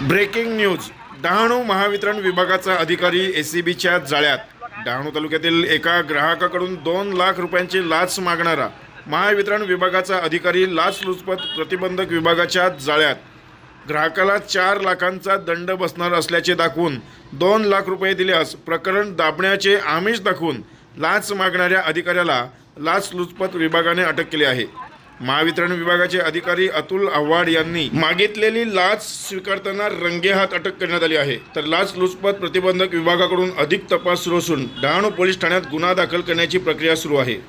Breaking news. Dahanu Mahavitaran विभागाचा अधिकारी ए C बीच्या जाळ्यात. डहाणू तालुक्यातील एका ग्राहकाकडून दोन लाख रुपयांची लाच मागणारा महावितरण विभागाचा अधिकारी लाचलुचपत प्रतिबंधक विभागाच्या जाळ्यात. ग्राहकाला चार लाखांचा दंड बसणार असल्याचे दाखवून दोन लाख रुपये दिल्यास प्रकरण दाबण्याचे आमिष दाखवून लाच मागणाऱ्या अधिकाऱ्याला लाचलुचपत विभागाने अटक केली आहे. महावितरण विभागाचे अधिकारी अतुल आव्हाड यांनी मागितलेली लाच स्वीकारताना रंगेहात अटक करण्यात आली आहे. तर लाच लुचपत प्रतिबंधक विभागाकडून अधिक तपास सुरू असून डहाणू पोलीस ठाण्यात गुन्हा दाखल करण्याची प्रक्रिया सुरू आहे.